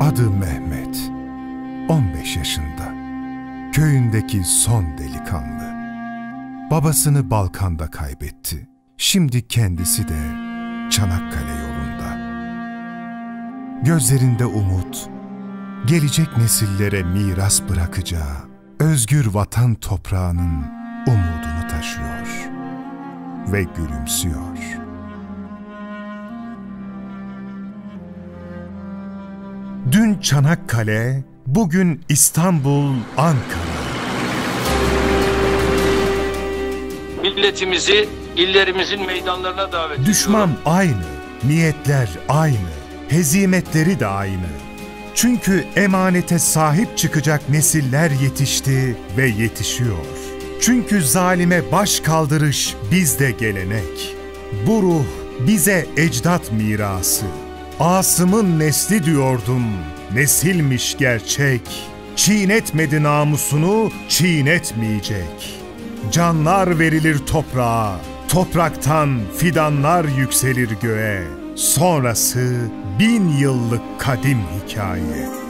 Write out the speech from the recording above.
Adı Mehmet. 15 yaşında. Köyündeki son delikanlı. Babasını Balkan'da kaybetti. Şimdi kendisi de Çanakkale yolunda. Gözlerinde umut, gelecek nesillere miras bırakacağı özgür vatan toprağının umudunu taşıyor ve gülümsüyor. Dün Çanakkale, bugün İstanbul, Ankara. milletimizi illerimizin meydanlarına davet Düşman ediyorum. aynı, niyetler aynı, hezimetleri de aynı. Çünkü emanete sahip çıkacak nesiller yetişti ve yetişiyor. Çünkü zalime baş kaldırış bizde gelenek. Bu ruh bize ecdat mirası. Asım'ın nesli diyordum, nesilmiş gerçek. Çiğnetmedi namusunu, çiğnetmeyecek. Canlar verilir toprağa, topraktan fidanlar yükselir göğe. Sonrası bin yıllık kadim hikaye.